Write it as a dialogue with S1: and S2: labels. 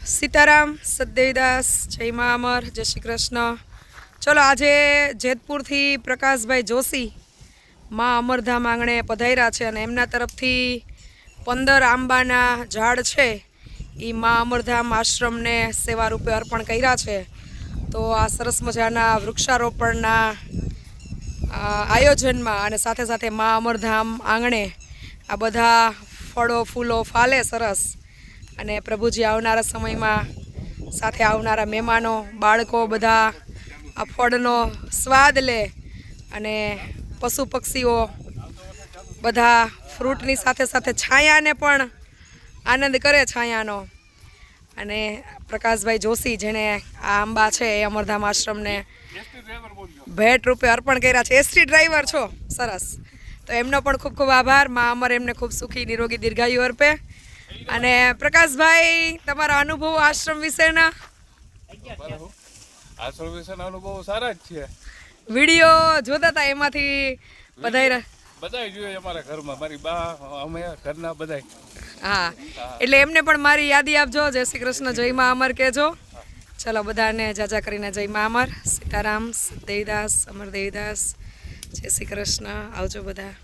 S1: સીતારામ, સદેવીદાસ, જય મા અમર, જય શ્રી કૃષ્ણ. ચલો આજે જેતપુરથી પ્રકાશભાઈ જોશી મા અમરધામ આંગણે પધાર્યા છે અને એમના તરફથી પંદર આંબાના ઝાડ છે. એ મા અમરધામ આશ્રમને સેવા રૂપે અર્પણ કર્યા છે. તો આ સરસ મજાના વૃક્ષારોપણના આયોજનમાં અને સાથે સાથે મા અમરધામ આંગણે આ બધા ફળો, ફૂલો ફાલે સરસ. અને પ્રભુજી આવનારા સમયમાં સાથે આવનારા મહેમાનો, બાળકો બધા આ ફળનો સ્વાદ લે અને પશુ પક્ષીઓ બધા ફ્રૂટની સાથે સાથે છાયાને પણ આનંદ કરે છાયાનો. અને પ્રકાશભાઈ જોશી જેણે આ આંબા છે એ અમરધામ આશ્રમને ભેટ રૂપે અર્પણ કર્યા છે. એસટી ડ્રાઈવર છો? સરસ. તો એમનો પણ ખૂબ ખૂબ આભાર. મા અમર એમને ખૂબ સુખી, નિરોગી, દીર્ઘાયુ અર્પે. અને પ્રકાશભાઈ તમારા અનુભવ આશ્રમ વિશેના?
S2: આશ્રમ વિશેના અનુભવ સારા જ છે.
S1: વીડિયો જોતા હતા એમાંથી બધાય
S2: બધાય જોઈએ અમારા ઘરમાં. મારી બા અમે ઘરના બધાય.
S1: હા. એટલે એમને પણ મારી યાદી આપજો. જય શ્રી કૃષ્ણ જય મા અમર કહેજો. ચલો બધાને જાજા કરીને જય મા અમર. સીતારામ દેવીદાસ અમર દેવીદાસ જય શ્રી કૃષ્ણ. આવજો બધા.